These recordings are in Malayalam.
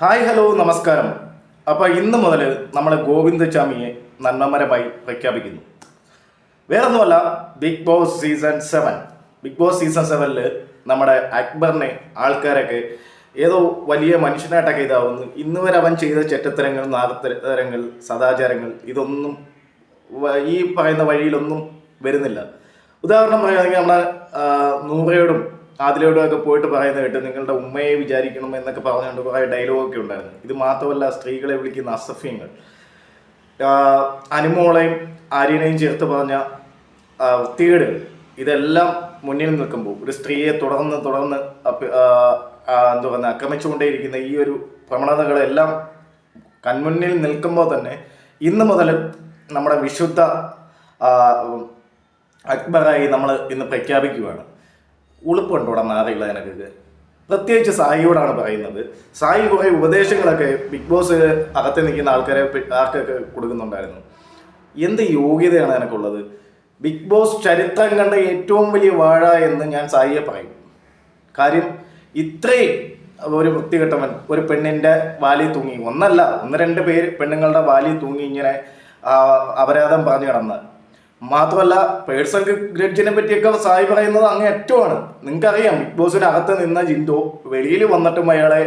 ഹായ് ഹലോ നമസ്കാരം. അപ്പോൾ ഇന്ന് മുതൽ നമ്മൾ ഗോവിന്ദചാമിയെ നന്മമരമായി പ്രഖ്യാപിക്കുന്നു. വേറൊന്നുമല്ല Big Boss season seven. Big Boss season സെവനിൽ നമ്മുടെ അക്ബറിനെ ആൾക്കാരൊക്കെ ഏതോ വലിയ മനുഷ്യനായിട്ടൊക്കെ ഇതാവുന്നു. ഇന്ന് വരെ അവൻ ചെയ്ത ചെറ്റത്തരങ്ങൾ നാഗത്തരങ്ങൾ സദാചാരങ്ങൾ ഇതൊന്നും ഈ പറയുന്ന വഴിയിലൊന്നും വരുന്നില്ല. ഉദാഹരണം പറയുകയാണെങ്കിൽ നമ്മുടെ നൂറയോടും ആദിലയോടും ഒക്കെ പോയിട്ട് പറയുന്നത് കേട്ട് നിങ്ങളുടെ ഉമ്മയെ വിചാരിക്കണം എന്നൊക്കെ പറഞ്ഞുകൊണ്ട് കുറേ ഡയലോഗൊക്കെ ഉണ്ടായിരുന്നു. ഇത് മാത്രമല്ല സ്ത്രീകളെ വിളിക്കുന്ന അസഫ്യങ്ങൾ അനുമോളെയും ആര്യനെയും ചേർത്ത് പറഞ്ഞ വൃത്തികേടുകൾ. ഇതെല്ലാം മുന്നിൽ നിൽക്കുമ്പോൾ ഒരു സ്ത്രീയെ തുടർന്ന് തുടർന്ന് എന്താ പറയുക ആക്രമിച്ചുകൊണ്ടേയിരിക്കുന്ന ഈ ഒരു പ്രവണതകളെല്ലാം കൺമുന്നിൽ നിൽക്കുമ്പോൾ തന്നെ ഇന്ന് മുതൽ നമ്മുടെ വിശുദ്ധ അക്ബറായി നമ്മൾ ഇന്ന് പ്രഖ്യാപിക്കുകയാണ്. ഉളുപ്പുണ്ടോ ഇവിടെ നാറിയുള്ള എനക്കൊക്കെ പ്രത്യേകിച്ച് സായിയോടാണ് പറയുന്നത്. സായി കുറേ ഉപദേശങ്ങളൊക്കെ ബിഗ് ബോസ് അകത്ത് നിൽക്കുന്ന ആൾക്കാരെ ആർക്കൊക്കെ കൊടുക്കുന്നുണ്ടായിരുന്നു. എന്ത് യോഗ്യതയാണ് എനിക്കുള്ളത്? ബിഗ് ബോസ് ചരിത്രം കണ്ട ഏറ്റവും വലിയ വാഴ എന്ന് ഞാൻ സായിയെ പറയും. കാര്യം ഇത്രയും ഒരു വൃത്തികെട്ടവൻ ഒരു പെണ്ണിന്റെ വാലി തൂങ്ങി ഒന്നല്ല ഒന്ന് രണ്ട് പേര് പെണ്ണുങ്ങളുടെ വാലി തൂങ്ങി ഇങ്ങനെ അപരാധം പറഞ്ഞു കിടന്ന്. മാത്രമല്ല പേഴ്സണൽ ഗ്രഡ്ജിനെ പറ്റിയൊക്കെ സായി പറയുന്നത് അങ്ങ് ഏറ്റവുമാണ്. നിങ്ങൾക്കറിയാം ബിഗ് ബോസിനകത്ത് നിന്ന ജിൻഡോ വെളിയിൽ വന്നിട്ടും അയാളെ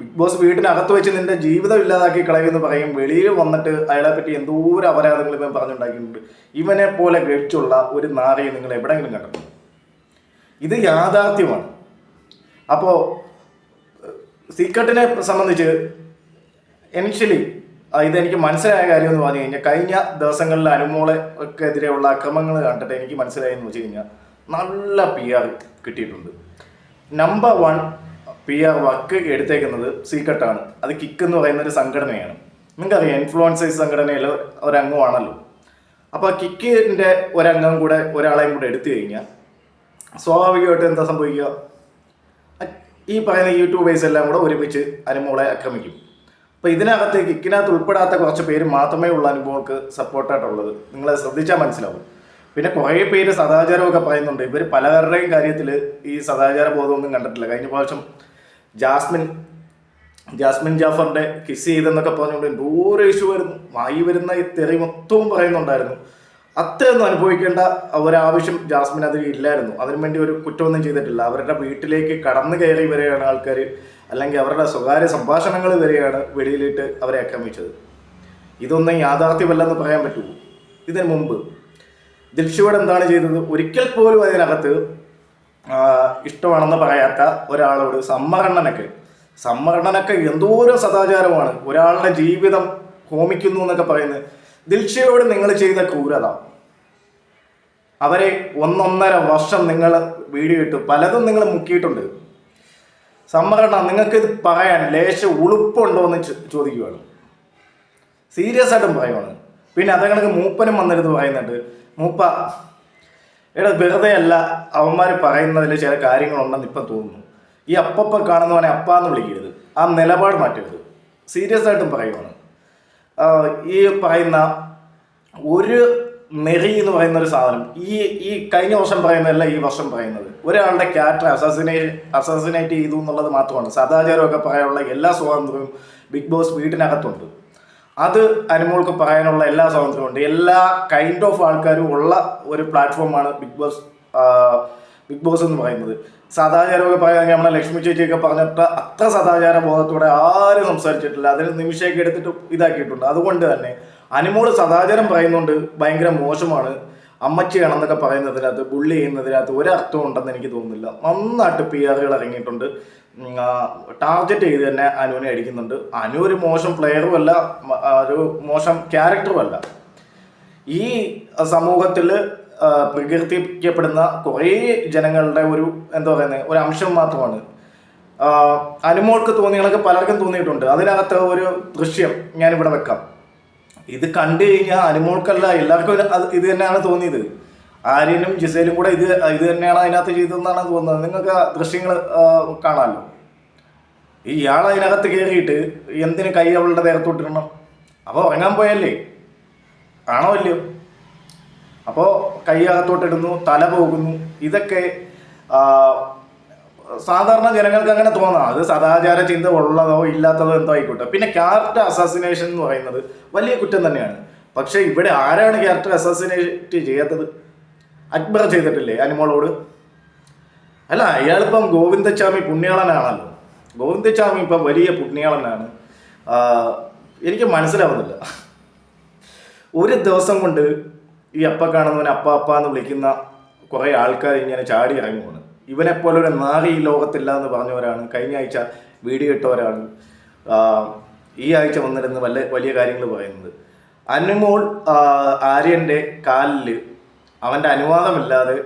ബിഗ് ബോസ് വീട്ടിനകത്ത് വെച്ച് നിന്റെ ജീവിതം ഇല്ലാതാക്കി കളയുമെന്ന് പറയും. വെളിയിൽ വന്നിട്ട് അയാളെ പറ്റി എന്തോരം അപരാധങ്ങൾ ഇവൻ പറഞ്ഞുണ്ടാക്കിയിട്ടുണ്ട്. ഇവനെ പോലെ ഗ്രഡ്ജുള്ള ഒരു നാറയെ നിങ്ങൾ എവിടെയെങ്കിലും കണ്ടു ഇത് യാഥാർത്ഥ്യമാണ്. അപ്പോൾ സീക്രട്ടിനെ സംബന്ധിച്ച് ഇനിഷ്യലി ഇതെനിക്ക് മനസ്സിലായ കാര്യം എന്ന് പറഞ്ഞു കഴിഞ്ഞാൽ കഴിഞ്ഞ ദിവസങ്ങളിൽ അനുമോളെ ഒക്കെ എതിരെയുള്ള അക്രമങ്ങൾ കണ്ടിട്ട് എനിക്ക് മനസ്സിലായെന്ന് വെച്ച് കഴിഞ്ഞാൽ നല്ല പി ആർ കിട്ടിയിട്ടുണ്ട്. Number one P R work എടുത്തേക്കുന്നത് സീക്രട്ടാണ്. അത് കിക്ക് എന്ന് പറയുന്ന ഒരു സംഘടനയാണ്. നിങ്ങൾക്കറിയാം ഇൻഫ്ലുവൻസേഴ്സ് സംഘടനയിൽ ഒരംഗമാണല്ലോ. അപ്പോൾ കിക്കിന്റെ ഒരംഗം കൂടെ ഒരാളെയും കൂടെ എടുത്തു കഴിഞ്ഞാൽ സ്വാഭാവികമായിട്ട് എന്താ സംഭവിക്കുക? ഈ പറയുന്ന യൂട്യൂബേഴ്സ് എല്ലാം കൂടെ ഒരുമിച്ച് അനുമോളെ ആക്രമിക്കും. അപ്പോൾ ഇതിനകത്തേക്ക് കിക്കിനകത്ത് ഉൾപ്പെടാത്ത കുറച്ച് പേര് മാത്രമേ ഉള്ള അനുഭവങ്ങൾക്ക് സപ്പോർട്ടായിട്ടുള്ളത്. നിങ്ങളെ ശ്രദ്ധിച്ചാൽ മനസ്സിലാവും. പിന്നെ കുറേ പേര് സദാചാരമൊക്കെ പറയുന്നുണ്ട്. ഇവർ പലവരുടെയും കാര്യത്തിൽ ഈ സദാചാര ബോധമൊന്നും കണ്ടിട്ടില്ല. കഴിഞ്ഞ പ്രാവശ്യം ജാസ്മിൻ ജാസ്മിൻ ജാഫറിന്റെ കിസ് ചെയ്തെന്നൊക്കെ പറഞ്ഞുകൊണ്ട് എന്തോരം ഇഷ്യൂ വരുന്നു. വായി വരുന്ന ഈ തെറി മൊത്തവും പറയുന്നുണ്ടായിരുന്നു. അത്രയൊന്നും അനുഭവിക്കേണ്ട ഒരാവശ്യം ജാസ്മിൻ അതിൽ ഇല്ലായിരുന്നു. അതിനുവേണ്ടി ഒരു കുറ്റമൊന്നും ചെയ്തിട്ടില്ല. അവരുടെ വീട്ടിലേക്ക് കടന്നു കയറി വരെയാണ് ആൾക്കാർ അല്ലെങ്കിൽ അവരുടെ സ്വകാര്യ സംഭാഷണങ്ങൾ വരെയാണ് വെളിയിലിട്ട് അവരെ ആക്രമിച്ചത്. ഇതൊന്നും യാഥാർത്ഥ്യമല്ലെന്ന് പറയാൻ പറ്റുമോ ഇതിനു മുമ്പ് ദിൽഷുവോട് എന്താണ് ചെയ്തത്? ഒരിക്കൽ പോലും അതിനകത്ത് ഇഷ്ടമാണെന്ന് പറയാത്ത ഒരാളോട് സമ്മരണനൊക്കെ സമ്മരണനൊക്കെ എന്തോരം സദാചാരമാണ്. ഒരാളുടെ ജീവിതം ഹോമിക്കുന്നു എന്നൊക്കെ പറയുന്നത് ദിൽഷയോട് നിങ്ങൾ ചെയ്ത ക്രൂരത. അവരെ ഒന്നൊന്നര വർഷം നിങ്ങൾ വീഡിയോ ഇട്ടു. പലതും നിങ്ങൾ മുക്കിയിട്ടുണ്ട്. സമ്മരണം നിങ്ങൾക്ക് ഇത് പറയാൻ ലേശ ഉളുപ്പുണ്ടോ എന്ന് ചോദിക്കുകയാണ് സീരിയസ് ആയിട്ടും പറയുവാണ്. പിന്നെ അതങ്ങൾക്ക് മൂപ്പനും വന്നിരുന്ന് പറയുന്നുണ്ട്. മൂപ്പ എടാ വെറുതെ അല്ല അവന്മാർ പറയുന്നതിൽ ചില കാര്യങ്ങളുണ്ടെന്ന് ഇപ്പം തോന്നുന്നു. ഈ അപ്പപ്പ കാണുന്നവനെ അപ്പാന്ന് വിളിക്കരുത്. ആ നിലപാട് മാറ്റരുത്. സീരിയസ് ആയിട്ടും പറയുവാണ്. ഈ പറയുന്ന ഒരു നെറി എന്ന് പറയുന്ന ഒരു സാധനം. ഈ ഈ കഴിഞ്ഞ വർഷം പറയുന്നതല്ല ഈ വർഷം പറയുന്നത്. ഒരാളുടെ ക്യാരക്ടർ അസസിനേറ്റ് അസാസിനേറ്റ് ചെയ്തു എന്നുള്ളത് മാത്രമാണ്. സദാചാരമൊക്കെ പറയാനുള്ള എല്ലാ സ്വാതന്ത്ര്യവും ബിഗ് ബോസ് വീട്ടിനകത്തുണ്ട്. അത് അനുമോൾക്ക് പറയാനുള്ള എല്ലാ സ്വാതന്ത്ര്യമുണ്ട് എല്ലാ കൈൻഡ് ഓഫ് ആൾക്കാരും ഉള്ള ഒരു പ്ലാറ്റ്ഫോമാണ് ബിഗ് ബോസ് ബിഗ് ബോസ് എന്ന് പറയുന്നത്. സദാചാരമൊക്കെ പറയുകയാണെങ്കിൽ നമ്മളെ ലക്ഷ്മി ചേച്ചിയൊക്കെ പറഞ്ഞിട്ട് അത്ര സദാചാര ബോധത്തോടെ ആരും സംസാരിച്ചിട്ടില്ല. അതിൽ നിമിഷമൊക്കെ എടുത്തിട്ട് ഇതാക്കിയിട്ടുണ്ട്. അതുകൊണ്ട് തന്നെ അനുമോൾ സദാചാരം പറയുന്നുണ്ട് ഭയങ്കര മോശമാണ്. അമ്മച്ചിയാണെന്നൊക്കെ പറയുന്നതിനകത്ത് ബുള്ളി ചെയ്യുന്നതിനകത്ത് ഒരർത്ഥം ഉണ്ടെന്ന് എനിക്ക് തോന്നുന്നില്ല. നന്നായിട്ട് പി ആറുകൾ ഇറങ്ങിയിട്ടുണ്ട് ടാർഗറ്റ് ചെയ്ത് തന്നെ അനുവിനെ അടിക്കുന്നുണ്ട്. അനു ഒരു മോശം പ്ലെയറും അല്ല ഒരു മോശം ക്യാരക്ടറും അല്ല. ഈ സമൂഹത്തിൽ പ്രകീർത്തിക്കപ്പെടുന്ന കുറേ ജനങ്ങളുടെ ഒരു എന്താ പറയുന്നത് ഒരു അംശം മാത്രമാണ്. അനുമോൾക്ക് തോന്നിയതൊക്കെ പലർക്കും തോന്നിയിട്ടുണ്ട്. അതിനകത്ത് ഒരു ദൃശ്യം ഞാൻ ഇവിടെ വെക്കാം. ഇത് കണ്ടു കഴിഞ്ഞാൽ അനുമോൾക്കല്ല എല്ലാവർക്കും അത് ഇത് തന്നെയാണ് തോന്നിയത്. ആര്യനും ജിസേലും കൂടെ ഇത് ഇത് തന്നെയാണ് അതിനകത്ത് ചെയ്തതെന്നാണ് തോന്നുന്നത്. നിങ്ങൾക്ക് ദൃശ്യങ്ങൾ കാണാമല്ലോ ഇയാൾ അതിനകത്ത് കയറിയിട്ട് എന്തിന് കൈ അവളുടെ നേരത്തോട്ടിരണം അപ്പോൾ ഉറങ്ങാൻ പോയല്ലേ? ആണോ ഇല്ലയോ? അപ്പോൾ കൈ അകത്തോട്ടിടുന്നു തല പോകുന്നു. ഇതൊക്കെ സാധാരണ ജനങ്ങൾക്ക് അങ്ങനെ തോന്നാം. അത് സദാചാര ചിന്ത ഉള്ളതോ ഇല്ലാത്തതോ എന്തോ ആയിക്കോട്ടെ. പിന്നെ ക്യാരക്ടർ അസാസിനേഷൻ എന്ന് പറയുന്നത് വലിയ കുറ്റം തന്നെയാണ്. പക്ഷേ ഇവിടെ ആരാണ് ക്യാരക്ടർ അസാസിനേറ്റ് ചെയ്യാത്തത്? അക്ബർ ചെയ്തിട്ടില്ലേ അനിമോളോട്? അല്ല അയാളിപ്പം ഗോവിന്ദച്ചാമി പുണ്യാളനാണല്ലോ. ഗോവിന്ദച്ചാമി ഇപ്പം വലിയ പുണ്യാളനാണ്. എനിക്ക് മനസ്സിലാവുന്നില്ല. ഒരു ദിവസം കൊണ്ട് ഈ അപ്പ കാണുന്നവൻ അപ്പ അപ്പ എന്ന് വിളിക്കുന്ന കുറേ ആൾക്കാർ ഇങ്ങനെ ചാടി ഇറങ്ങുവാണ്. ഇവനെപ്പോലെ ഒരു ഈ ലോകത്തില്ല എന്ന് പറഞ്ഞവരാണ്. കഴിഞ്ഞ ആഴ്ച വീഡിയോ ഇട്ടവരാണ് ഈ ആഴ്ച വന്നിരുന്ന് വല്ല വലിയ കാര്യങ്ങൾ പറയുന്നത്. അനുമോൾ ആര്യന്റെ കാലിൽ അവന്റെ അനുവാദമില്ലാതെ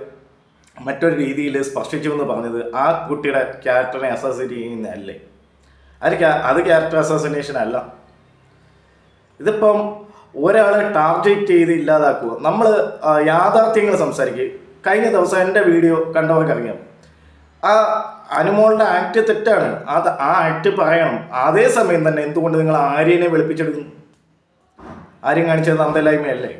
മറ്റൊരു രീതിയിൽ സ്പർശിച്ചു എന്ന് പറഞ്ഞത് ആ കുട്ടിയുടെ ക്യാരക്ടറിനെ അസോസിയേറ്റ് ചെയ്യുന്നതല്ലേ അത് അത് ക്യാരക്ടർ അസോസിനേഷൻ അല്ല. ഇതിപ്പം ഒരാളെ ടാർഗറ്റ് ചെയ്ത് ഇല്ലാതാക്കുക. നമ്മൾ യാഥാർത്ഥ്യങ്ങൾ സംസാരിക്കുക കഴിഞ്ഞ ദിവസം എന്റെ വീഡിയോ കണ്ടവർക്ക് അറിയാം. ആ അനുമോളുടെ ആക്ട് തെറ്റാണ്. അത് ആ ആക്ട് പറയണം. അതേസമയം തന്നെ എന്തുകൊണ്ട് നിങ്ങൾ ആര്യനെ വെളുപ്പിച്ചെടുക്കുന്നു ആര്യം കാണിച്ചത് അന്തലായ്മയല്ലേ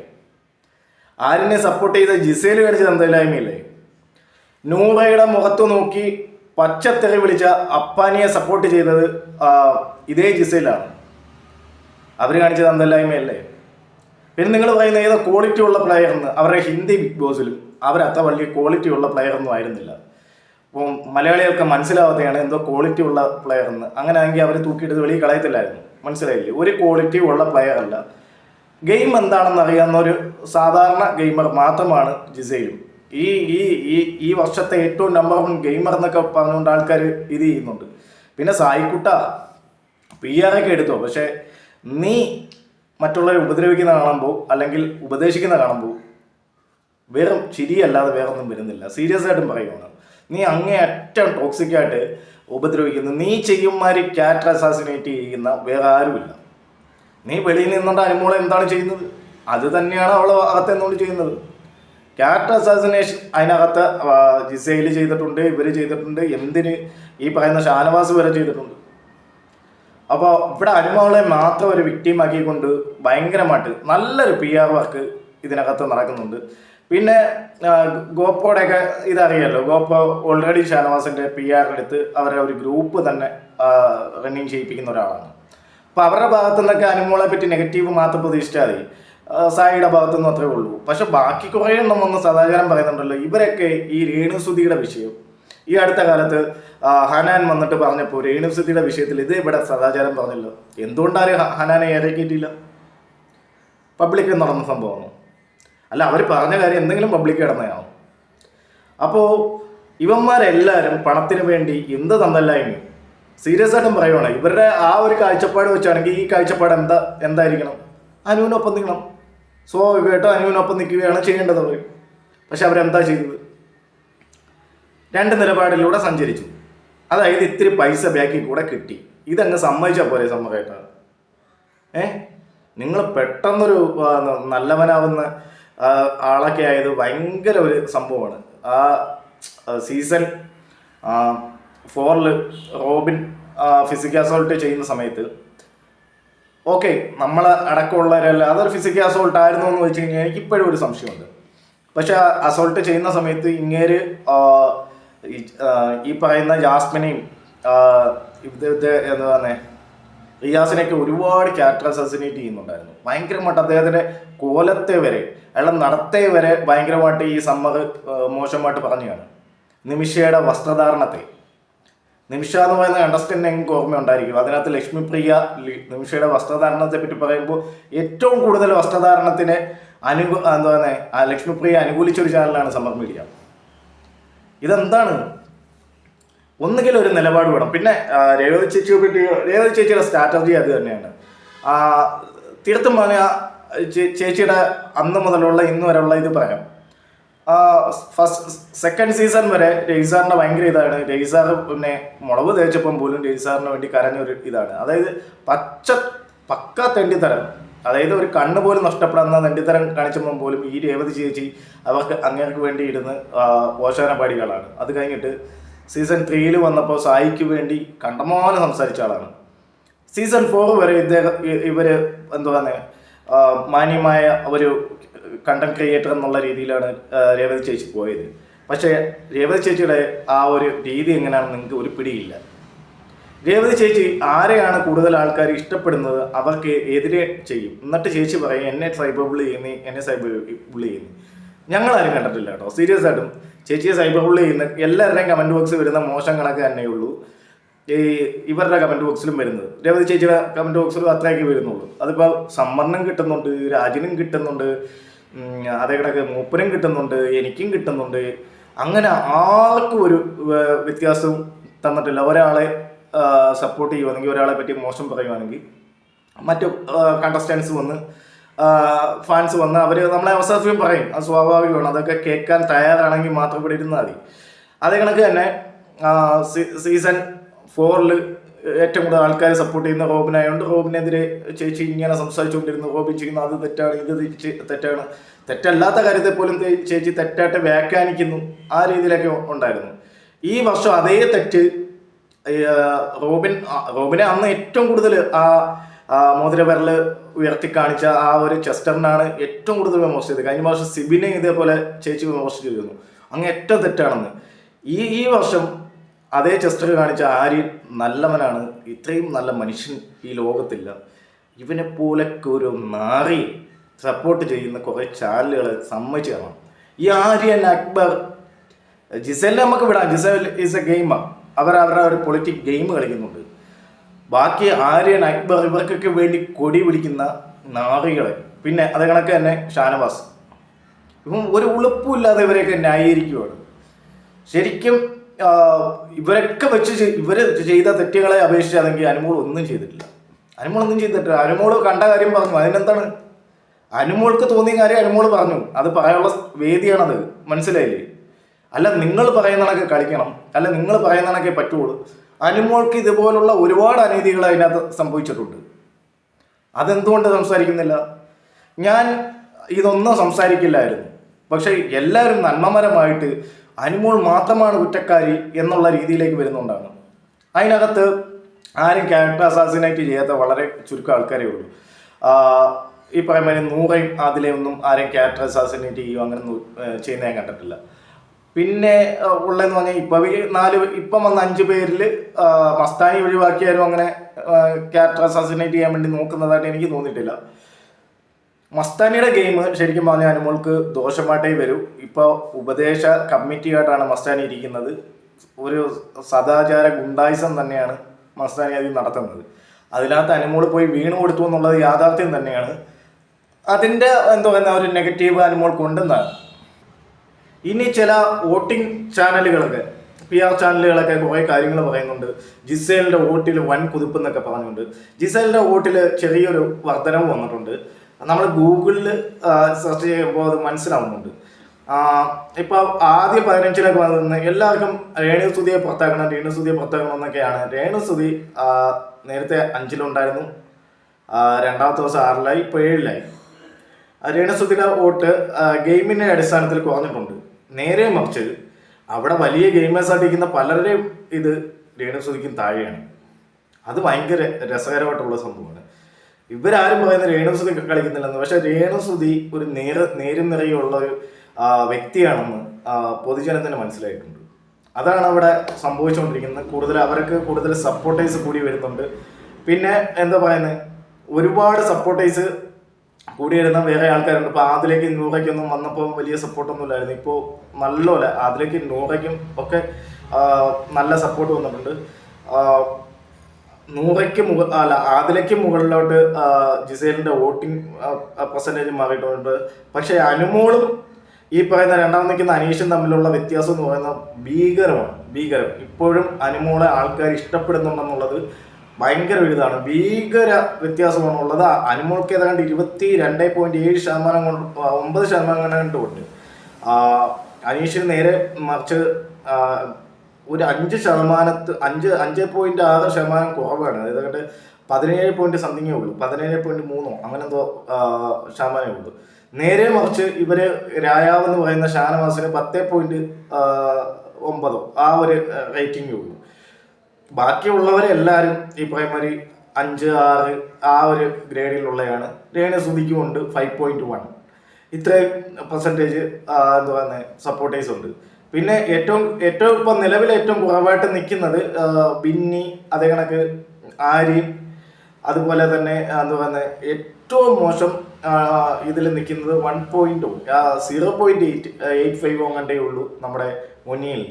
ആര്യനെ സപ്പോർട്ട് ചെയ്ത ജിസേൽ കാണിച്ചത് അന്തലായ്മയല്ലേ നൂറയുടെ മുഖത്ത് നോക്കി പച്ചത്തെറി വിളിച്ച അപ്പാനിയെ സപ്പോർട്ട് ചെയ്തത് ഇതേ ജിസയിലാണ് അവർ കാണിച്ചത് അന്തല്ലായ്മയല്ലേ പിന്നെ നിങ്ങൾ പറയുന്ന ഏതോ ക്വാളിറ്റി ഉള്ള പ്ലെയർ എന്ന് അവരുടെ ഹിന്ദി ബിഗ് ബോസിലും അവർ അത്ര വലിയ ക്വാളിറ്റി ഉള്ള പ്ലെയർ ഒന്നും ആയിരുന്നില്ല. അപ്പം മലയാളികൾക്ക് മനസ്സിലാവാതെയാണ് എന്തോ ക്വാളിറ്റി ഉള്ള പ്ലെയർ എന്ന്. അങ്ങനെ ആണെങ്കിൽ അവർ തൂക്കിയിട്ട് വെളിയിൽ കളയത്തില്ലായിരുന്നു. മനസ്സിലായില്ലേ? ഒരു ക്വാളിറ്റി ഉള്ള പ്ലെയർ അല്ല. ഗെയിം എന്താണെന്ന് അറിയാവുന്ന ഒരു സാധാരണ ഗെയിമർ മാത്രമാണ് ജിസയിലും. ഈ ഈ ഈ ഈ വർഷത്തെ ഏറ്റവും നമ്പർ വൺ ഗെയിമർ എന്നൊക്കെ പറഞ്ഞുകൊണ്ട് ആൾക്കാർ ഇത് ചെയ്യുന്നുണ്ട്. പിന്നെ സായിക്കുട്ട പി ആർ ഒക്കെ എടുത്തോ? പക്ഷേ നീ മറ്റുള്ളവരെ ഉപദ്രവിക്കുന്ന കാണുമ്പോൾ അല്ലെങ്കിൽ ഉപദേശിക്കുന്ന കാണുമ്പോൾ വെറും ചിരിയല്ലാതെ വേറെ ഒന്നും വരുന്നില്ല. സീരിയസ് ആയിട്ടും പറയുകയാണ് നീ അങ്ങേയറ്റം ടോക്സിക് ആയിട്ട് ഉപദ്രവിക്കുന്നു. നീ ചെയ്യുമാതിരി ക്യാറ്റർ അസാസിനേറ്റ് ചെയ്യുന്ന വേറെ ആരുമില്ല. നീ വെളിയിൽ നിന്നുകൊണ്ട് അനുമോളം എന്താണ് ചെയ്യുന്നത്? അത് തന്നെയാണ് അവൾ അകത്ത് നിന്നുകൊണ്ട് ചെയ്യുന്നത്. ക്യാരക്ടർ അസാസിനേഷൻ അതിനകത്ത് ജിസയിൽ ചെയ്തിട്ടുണ്ട് ഇവർ ചെയ്തിട്ടുണ്ട് എന്തിന്? ഈ പറയുന്ന ഷാനവാസ് വരെ ചെയ്തിട്ടുണ്ട്. അപ്പോൾ ഇവിടെ അനുമോളെ മാത്രം ഒരു ആക്കിക്കൊണ്ട് ഭയങ്കരമായിട്ട് നല്ലൊരു പി ആർ വർക്ക് ഇതിനകത്ത് നടക്കുന്നുണ്ട്. പിന്നെ ഗോപ്പോടെയൊക്കെ ഇതറിയാലോ ഗോപ്പോ ഓൾറെഡി ഷാനവാസിന്റെ പി ആറിനെടുത്ത് അവരുടെ ഒരു ഗ്രൂപ്പ് തന്നെ റണ്ണിങ് ചെയ്യിപ്പിക്കുന്ന ഒരാളാണ്. അപ്പോൾ അവരുടെ ഭാഗത്തു നിന്നൊക്കെ അനുമോളെ പറ്റി നെഗറ്റീവ് മാത്രം പ്രതീക്ഷിച്ചാൽ മതി. സായിയുടെ ഭാഗത്തു നിന്ന് അത്രേ ഉള്ളൂ. പക്ഷെ ബാക്കി കുറേ എണ്ണം വന്ന് സദാചാരം പറയുന്നുണ്ടല്ലോ ഇവരൊക്കെ ഈ രേണുസുതിയുടെ വിഷയം. ഈ അടുത്ത കാലത്ത് ഹനാൻ വന്നിട്ട് പറഞ്ഞപ്പോൾ യൂണിവേഴ്സിറ്റിയുടെ വിഷയത്തിൽ ഇത് ഇവിടെ സദാചാരം പറഞ്ഞല്ലോ. എന്തുകൊണ്ടാണ് ഹനാനെ ഇറക്കിയിട്ടില്ല പബ്ലിക്കിൽ നടന്ന സംഭവമാണ്. അല്ല അവർ പറഞ്ഞ കാര്യം എന്തെങ്കിലും പബ്ലിക് കിടന്നതാണോ അപ്പോൾ ഇവന്മാരെല്ലാവരും പണത്തിന് വേണ്ടി എന്ത് തന്നല്ലായ്മ സീരിയസ് ആയിട്ടും പറയുവാണ് ഇവരുടെ ആ ഒരു കാഴ്ചപ്പാട് വെച്ചാണെങ്കിൽ ഈ കാഴ്ചപ്പാട് എന്താ എന്തായിരിക്കണം? അനുവിനൊപ്പം നിൽക്കണം. സ്വാഭാവികമായിട്ടും അനുവിനൊപ്പം നിൽക്കുകയാണ് ചെയ്യേണ്ടത് പക്ഷെ അവരെന്താ ചെയ്തത്? രണ്ട് നിലപാടിലൂടെ സഞ്ചരിച്ചു. അതായത് ഇത്തിരി പൈസ ബാക്കിൽ കൂടെ കിട്ടി. ഇതങ്ങ് സമ്മതിച്ചാൽ പോരെ സമ്മതമായിട്ടാണ് ഏ? നിങ്ങൾ പെട്ടെന്നൊരു നല്ലവനാവുന്ന ആളൊക്കെ ആയത് ഭയങ്കര ഒരു സംഭവമാണ്. ആ സീസൺ ഫോറിൽ റോബിൻ ഫിസിക്കൽ അസോൾട്ട് ചെയ്യുന്ന സമയത്ത് ഓക്കെ നമ്മൾ അടക്കമുള്ളവരല്ല അതൊരു ഫിസിക്കൽ അസോൾട്ട് ആയിരുന്നു എന്ന് വെച്ച് കഴിഞ്ഞാൽ എനിക്ക് ഇപ്പോഴും ഒരു സംശയമുണ്ട്. പക്ഷെ അസോൾട്ട് ചെയ്യുന്ന സമയത്ത് ഇങ്ങേര് ഈ പറയുന്ന ജാസ്മിനെയും ഇത് ഇത് എന്താ പറയുക റിയാസിനെയൊക്കെ ഒരുപാട് ക്യാരക്ടർ അസസിനേറ്റ് ചെയ്യുന്നുണ്ടായിരുന്നു. ഭയങ്കരമായിട്ട് അദ്ദേഹത്തിന്റെ കോലത്തെ വരെ അയാളെ നടത്തെ വരെ ഭയങ്കരമായിട്ട് ഈ സമ്മർ മോശമായിട്ട് പറഞ്ഞതാണ് നിമിഷയുടെ വസ്ത്രധാരണത്തെ. നിമിഷ എന്ന് പറയുന്ന അണ്ടർസ്റ്റാൻഡിങ് എനിക്ക് ഓർമ്മ ഉണ്ടായിരിക്കും അതിനകത്ത് ലക്ഷ്മിപ്രിയ നിമിഷയുടെ വസ്ത്രധാരണത്തെ പറ്റി പറയുമ്പോൾ ഏറ്റവും കൂടുതൽ വസ്ത്രധാരണത്തിന് അനുകൂ എന്താ പറയുക ലക്ഷ്മിപ്രിയ അനുകൂലിച്ച ഒരു ചാനലാണ് സമ്മർ മീഡിയ ഇതെന്താണ്? ഒന്നുകിൽ ഒരു നിലപാട് വേണം. പിന്നെ രേവതി ചേച്ചിയെ പറ്റി രേവതി ചേച്ചിയുടെ സ്ട്രാറ്റജി അത് തന്നെയാണ്. തീർത്തും പറഞ്ഞ ചേച്ചിയുടെ അന്ന് മുതലുള്ള ഇന്ന് വരെയുള്ള ഇത് പറയാം. ഫസ്റ്റ് സെക്കൻഡ് സീസൺ വരെ രജിസാറിന്റെ ഭയങ്കര ഇതാണ്. രജിസാർ പിന്നെ മുളവ് തേച്ചപ്പം പോലും രജിസാറിന് വേണ്ടി കരഞ്ഞൊരു ഇതാണ്. അതായത് പച്ച പക്ക തെണ്ടിത്തരം. അതായത് ഒരു കണ്ണ് പോലും നഷ്ടപ്പെടുന്ന നണ്ടിത്തരം കാണിച്ചപ്പോൾ പോലും ഈ രേവതി ചേച്ചി അവർക്ക് അങ്ങേർക്ക് വേണ്ടി ഇരുന്ന് ഓശാനപാടികളാണ് അത് കഴിഞ്ഞിട്ട് സീസൺ ത്രീയിൽ വന്നപ്പോൾ സായിക്ക് വേണ്ടി കണ്ടമാനം സംസാരിച്ച ആളാണ്. സീസൺ ഫോർ വരെ ഇദ്ദേഹം ഇവർ എന്തുവാന്ന് മാന്യമായ ഒരു കണ്ടന്റ് ക്രിയേറ്റർ എന്നുള്ള രീതിയിലാണ് രേവതി ചേച്ചി പോയത്. പക്ഷേ രേവതി ചേച്ചിയുടെ ആ ഒരു രീതി എങ്ങനെയാണെന്ന് നിങ്ങൾക്ക് ഒരു പിടിയില്ല. രേവതി ചേച്ചി ആരെയാണ് കൂടുതൽ ആൾക്കാർ ഇഷ്ടപ്പെടുന്നത്? അവർക്ക് എതിരെ ചെയ്യും. എന്നിട്ട് ചേച്ചി പറയും എന്നെ സൈബർ ബുള്ളി ചെയ്യുന്നു എന്നെ സൈബർ ബുള്ളി ചെയ്യുന്നു. ഞങ്ങളാരും കണ്ടിട്ടില്ല കേട്ടോ. സീരിയസ് ആയിട്ടും ചേച്ചിയെ സൈബർ ബുള്ളി ചെയ്യുന്ന എല്ലാവരുടെയും കമന്റ് ബോക്സ് വരുന്ന മോശം കണക്ക് തന്നെയുള്ളൂ. ഈ ഇവരുടെ കമന്റ് ബോക്സിലും വരുന്നത്. രേവതി ചേച്ചിയുടെ കമന്റ് ബോക്സിലും അത്രയൊക്കെ വരുന്നുള്ളൂ. അതിപ്പോൾ സമ്മർണം കിട്ടുന്നുണ്ട് രാജിനും കിട്ടുന്നുണ്ട് അതേ കണക്ക് മൂപ്പനും കിട്ടുന്നുണ്ട് എനിക്കും കിട്ടുന്നുണ്ട്. അങ്ങനെ ആർക്കും ഒരു വ്യത്യാസവും തന്നിട്ടില്ല. ഒരാളെ സപ്പോർട്ട് ചെയ്യുവാണെങ്കിൽ ഒരാളെ പറ്റി മോശം പറയുവാണെങ്കിൽ മറ്റു കണ്ടസ്റ്റൻസ് വന്ന് ഫാൻസ് വന്ന് അവർ നമ്മളെ അവസാനം പറയും അത് സ്വാഭാവികമാണ് അതൊക്കെ കേൾക്കാൻ തയ്യാറാണെങ്കിൽ മാത്രം ഇവിടെ ഇരുന്നാൽ മതി. അതേ കണക്ക് തന്നെ സീസൺ ഫോറിൽ ഏറ്റവും കൂടുതൽ ആൾക്കാർ സപ്പോർട്ട് ചെയ്യുന്ന റോബിനായതുകൊണ്ട് റോബിനെതിരെ ചേച്ചി ഇങ്ങനെ സംസാരിച്ചുകൊണ്ടിരുന്നു റോബിൻ ചെയ്യുന്ന അത് തെറ്റാണ് ഇത് തെറ്റാണ്. തെറ്റല്ലാത്ത കാര്യത്തെ പോലും ചേച്ചി തെറ്റായിട്ട് വ്യാഖ്യാനിക്കുന്നു ആ രീതിയിലൊക്കെ ഉണ്ടായിരുന്നു. ഈ വർഷം അതേ തെറ്റ് റോബിൻ റോബിനെ അന്ന് ഏറ്റവും കൂടുതൽ ആ മോതിര വിരൽ ഉയർത്തി കാണിച്ച ആ ഒരു ചെസ്റ്ററിനാണ് ഏറ്റവും കൂടുതൽ വിമർശിച്ചത്. കഴിഞ്ഞ വർഷം സിബിനെ ഇതേപോലെ ചേച്ചി വിമർശിച്ചിരുന്നു അങ്ങ് ഏറ്റവും തെറ്റാണെന്ന്. ഈ ഈ വർഷം അതേ ചെസ്റ്റർ കാണിച്ച ആര്യൻ നല്ലവനാണ്. ഇത്രയും നല്ല മനുഷ്യൻ ഈ ലോകത്തില്ല. ഇവനെ പോലൊക്കെ ഒരു നാറി സപ്പോർട്ട് ചെയ്യുന്ന കുറേ ചാനലുകൾ സമ്മതിച്ചു തരണം ഈ ആര്യൻ അക്ബർ ജിസലിനെ നമുക്ക് വിടാം. ജിസൽ ഇസ് എ ഗെയിമർ അവർ അവരുടെ ഒരു പൊളിറ്റിക് ഗെയിം കളിക്കുന്നുണ്ട്. ബാക്കി ആര്യൻ അക്ബർ ഇവർക്കൊക്കെ വേണ്ടി കൊടി പിടിക്കുന്ന നാറികളെ. പിന്നെ അത് കണക്ക് തന്നെ ഷാനവാസ്. ഇപ്പം ഒരു ഉളുപ്പുമില്ലാതെ ഇവരെയൊക്കെ ന്യായീകരിക്കുകയാണ് ശരിക്കും ഇവരൊക്കെ വെച്ച് ഇവർ ചെയ്ത തെറ്റുകളെ അപേക്ഷിച്ചതെങ്കിൽ അനുമോൾ ഒന്നും ചെയ്തിട്ടില്ല. അനുമോൾ ഒന്നും ചെയ്തിട്ടില്ല. അനുമോൾ കണ്ട കാര്യം പറഞ്ഞു. അതിനെന്താണ്? അനുമോൾക്ക് തോന്നിയ കാര്യം അനുമോൾ പറഞ്ഞു. അത് പറയാനുള്ള വേദിയാണത്. മനസ്സിലായില്ലേ? അല്ല നിങ്ങൾ പറയുന്നതൊക്കെ കളിക്കണം. അല്ല നിങ്ങൾ പറയുന്നതൊക്കെ പറ്റുള്ളൂ. അനുമോൾക്ക് ഇതുപോലുള്ള ഒരുപാട് അനീതികൾ അതിനകത്ത് സംഭവിച്ചിട്ടുണ്ട്. അതെന്തുകൊണ്ട് സംസാരിക്കുന്നില്ല? ഞാൻ ഇതൊന്നും സംസാരിക്കില്ലായിരുന്നു. പക്ഷെ എല്ലാവരും നന്മമരമായിട്ട് അനുമോൾ മാത്രമാണ് കുറ്റക്കാരി എന്നുള്ള രീതിയിലേക്ക് വരുന്നുണ്ടാണ്. അതിനകത്ത് ആരും ക്യാരക്ടർ അസാസിനേറ്റ് ചെയ്യാത്ത വളരെ ചുരുക്കം ആൾക്കാരേ ഉള്ളൂ. ഈ പറയുമ്പോൾ നൂറേയും അതിലെ അതിലെയൊന്നും ആരെയും ക്യാരക്ടർ അസാസിനേറ്റ് ചെയ്യുകയോ അങ്ങനെ ചെയ്യുന്ന ഞാൻ കണ്ടിട്ടില്ല. പിന്നെ ഉള്ളതെന്ന് പറഞ്ഞാൽ ഇപ്പം നാല് ഇപ്പം വന്ന അഞ്ച് പേരിൽ മസ്താനി ഒഴിവാക്കിയാലും അങ്ങനെ ക്യാരക്ടർ അസാസിനേറ്റ് ചെയ്യാൻ വേണ്ടി നോക്കുന്നതായിട്ട് എനിക്ക് തോന്നിയിട്ടില്ല. മസ്താനിയുടെ ഗെയിം ശരിക്കും പറഞ്ഞാൽ അനുമോൾക്ക് ദോഷമായിട്ടേ വരൂ. ഇപ്പോൾ ഉപദേശ കമ്മിറ്റിയായിട്ടാണ് മസ്താനി ഇരിക്കുന്നത്. ഒരു സദാചാര ഗുണ്ടായിസം തന്നെയാണ് മസ്താനി അതിൽ നടത്തുന്നത്. അതിനകത്ത് അനുമോൾ പോയി വീണു കൊടുത്തു എന്നുള്ളത് യാഥാർത്ഥ്യം തന്നെയാണ്. അതിന്റെ എന്താ പറയുന്ന ഒരു നെഗറ്റീവ് അനുമോൾ കൊണ്ടുവന്നാണ് ഇനി ചില വോട്ടിംഗ് ചാനലുകളൊക്കെ പി ആർ ചാനലുകളൊക്കെ കുറേ കാര്യങ്ങൾ പറയുന്നുണ്ട്. ജിസേലിന്റെ വോട്ടിൽ വൻ കുതിപ്പ് എന്നൊക്കെ പറഞ്ഞുണ്ട് ജിസേലിന്റെ വോട്ടിൽ ചെറിയൊരു വർധനവ് വന്നിട്ടുണ്ട്. നമ്മൾ ഗൂഗിളിൽ സെർച്ച് ചെയ്യുമ്പോൾ അത് മനസ്സിലാവുന്നുണ്ട്. ഇപ്പോൾ ആദ്യ പതിനഞ്ചിലൊക്കെ വന്നിരുന്ന എല്ലാവർക്കും രേണു സുതിയെ പുറത്താക്കണം രേണു സുതിയെ പുറത്താക്കണം എന്നൊക്കെയാണ്. രേണു സുതി ആ, നേരത്തെ അഞ്ചിലുണ്ടായിരുന്നു. രണ്ടാമത്തെ ദിവസം ആറിലായി ഇപ്പോൾ ഏഴിലായി. രേണുസുതിയുടെ വോട്ട് ഗെയിമിന്റെ അടിസ്ഥാനത്തിൽ കുറഞ്ഞിട്ടുണ്ട്. നേരെ മറിച്ച് അവിടെ വലിയ ഗെയിമേഴ്സ് ആയിട്ടിരിക്കുന്ന പലരുടെയും ഇത് രേണുസുതിക്കും താഴെയാണ്. അത് ഭയങ്കര രസകരമായിട്ടുള്ള സംഭവമാണ്. ഇവരാരും പറയുന്ന രേണുസുതി കളിക്കുന്നില്ലെന്ന്. പക്ഷെ രേണു സുധി ഒരു നേര നേരും നിറയുള്ള ഒരു വ്യക്തിയാണെന്ന് പൊതുജനത്തിന് മനസ്സിലായിട്ടുണ്ട്. അതാണ് അവിടെ സംഭവിച്ചുകൊണ്ടിരിക്കുന്നത്. കൂടുതൽ അവർക്ക് കൂടുതൽ സപ്പോർട്ടേഴ്സ് കൂടി വരുന്നുണ്ട്. പിന്നെ എന്താ പറയുന്നത്? ഒരുപാട് സപ്പോർട്ടേഴ്സ് കൂടി വരുന്ന വേറെ ആൾക്കാരുണ്ട്. ഇപ്പോൾ ആദിലേക്ക് നൂറയ്ക്കൊന്നും വന്നപ്പോൾ വലിയ സപ്പോർട്ടൊന്നും ഇല്ലായിരുന്നു. ഇപ്പോൾ നല്ലപോലെ ആദിലേക്ക് നൂറയ്ക്കും ഒക്കെ നല്ല സപ്പോർട്ട് വന്നിട്ടുണ്ട്. നൂറയ്ക്ക് മുക അല്ല ആദിലയ്ക്ക് മുകളിലോട്ട് ജിസേലിന്റെ വോട്ടിംഗ് പെർസെന്റേജ് മാറിയിട്ടുണ്ട്. പക്ഷേ അനുമോളും ഈ പറയുന്ന രണ്ടാം നിൽക്കുന്ന അനീഷും തമ്മിലുള്ള വ്യത്യാസം എന്ന് പറയുന്നത് ഭീകരമാണ്. ഭീകരം. ഇപ്പോഴും അനുമോളെ ആൾക്കാർ ഇഷ്ടപ്പെടുന്നുണ്ടെന്നുള്ളത് ഭയങ്കര വലുതാണ്. ഭീകര വ്യത്യാസമാണ് ഉള്ളത് അനുമോൾക്ക് ഏതാണ്ട് ഇരുപത്തി രണ്ട് പോയിന്റ് ഏഴ് ശതമാനം കൊണ്ട് ഒമ്പത് ശതമാനം കണ്ട് ആ, അനീഷിന് നേരെ മറിച്ച് ഒരു അഞ്ച് ശതമാനത്ത് അഞ്ച് അഞ്ച് പോയിന്റ് ആറ് ശതമാനം കുറവാണ്. അതായത് പതിനേഴ് പോയിന്റ് സംതിങ്ങേ ഉള്ളൂ. പതിനേഴ് പോയിന്റ് മൂന്നോ അങ്ങനെ എന്തോ ശതമാനമേ ഉള്ളൂ. നേരെ മറിച്ച് ഇവർ രായാവ് പറയുന്ന ഷാനവാസിന് പത്തേ പോയിന്റ് ഒമ്പതോ ആ ഒരു റേറ്റിംഗേ ഉള്ളൂ. ബാക്കിയുള്ളവരെല്ലാവരും ഈ പ്രൈമറി അഞ്ച് ആറ് ആ ഒരു ഗ്രേഡിലുള്ളതാണ് രേണു സുധിക്കും ഉണ്ട് ഫൈവ് പോയിന്റ് വൺ ഇത്രയും പെർസെന്റേജ് എന്താ പറയുന്നത് സപ്പോർട്ടേഴ്സ് ഉണ്ട്. പിന്നെ ഏറ്റവും ഏറ്റവും ഇപ്പൊ നിലവിൽ ഏറ്റവും കുറവായിട്ട് നിൽക്കുന്നത് ബിന്നി അതേ കണക്ക് ആര്യൻ അതുപോലെ തന്നെ എന്താ പറയുന്നത് ഏറ്റവും മോശം ഇതിൽ നിൽക്കുന്നത് one point zero point eight eight five അങ്ങണ്ടേ ഉള്ളൂ നമ്മുടെ മുന്നിയിൽ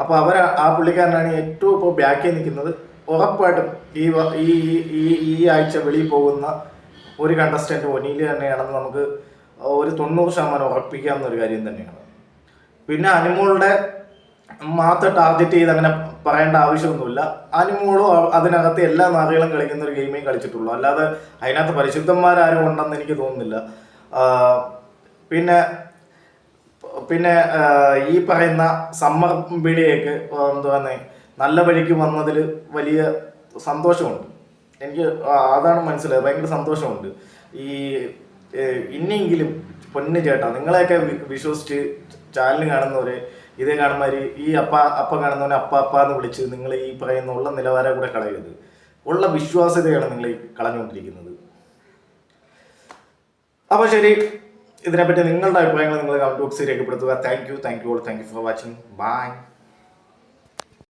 അപ്പോൾ അവർ ആ പുള്ളിക്കാരനാണ് ഏറ്റവും ഇപ്പോൾ ബാക്കിൽ നിൽക്കുന്നത്. ഉറപ്പായിട്ടും ഈ ഈ ഈ- ഈ ആഴ്ച വെളിയിൽ പോകുന്ന ഒരു കണ്ടസ്റ്റന്റ് ഒനിയിൽ തന്നെയാണെന്ന് നമുക്ക് ഒരു തൊണ്ണൂറ് ശതമാനം ഉറപ്പിക്കാവുന്ന ഒരു കാര്യം തന്നെയാണ്. പിന്നെ അനിമോളുടെ മാത്രം ടാർഗറ്റ് ചെയ്ത് അങ്ങനെ പറയേണ്ട ആവശ്യമൊന്നുമില്ല. അനിമോളും അതിനകത്ത് എല്ലാ നാളുകളും കളിക്കുന്ന ഒരു ഗെയിമേ കളിച്ചിട്ടുള്ളൂ. അല്ലാതെ അതിനകത്ത് പരിശുദ്ധന്മാരാരും ഉണ്ടെന്ന് എനിക്ക് തോന്നുന്നില്ല. പിന്നെ പിന്നെ ഈ പറയുന്ന സമ്മർ വിളിയൊക്കെ എന്തുവാന്ന് നല്ല വഴിക്ക് വന്നതിൽ വലിയ സന്തോഷമുണ്ട്. എനിക്ക് അതാണ് മനസ്സിലായത്. ഭയങ്കര സന്തോഷമുണ്ട്. ഈ ഇനിയെങ്കിലും പൊന്നു ചേട്ടാ നിങ്ങളെയൊക്കെ വിശ്വസിച്ച് ചാനൽ കാണുന്നവരെ ഇതേ കാണുന്നവർ ഈ അപ്പ അപ്പ കാണുന്നവനെ അപ്പ അപ്പ എന്ന് വിളിച്ച് നിങ്ങൾ ഈ പറയുന്ന ഉള്ള നിലവാരം കൂടെ കളയരുത്. ഉള്ള വിശ്വാസ്യതയാണ് നിങ്ങൾ ഈ കളഞ്ഞുകൊണ്ടിരിക്കുന്നത്. അപ്പോൾ ശരി. ഇതിനെപ്പറ്റി നിങ്ങളുടെ അഭിപ്രായങ്ങൾ നിങ്ങൾ കമന്റ് ബോക്സിൽ രേഖപ്പെടുത്തുക. Thank you thank you all thank you for watching bye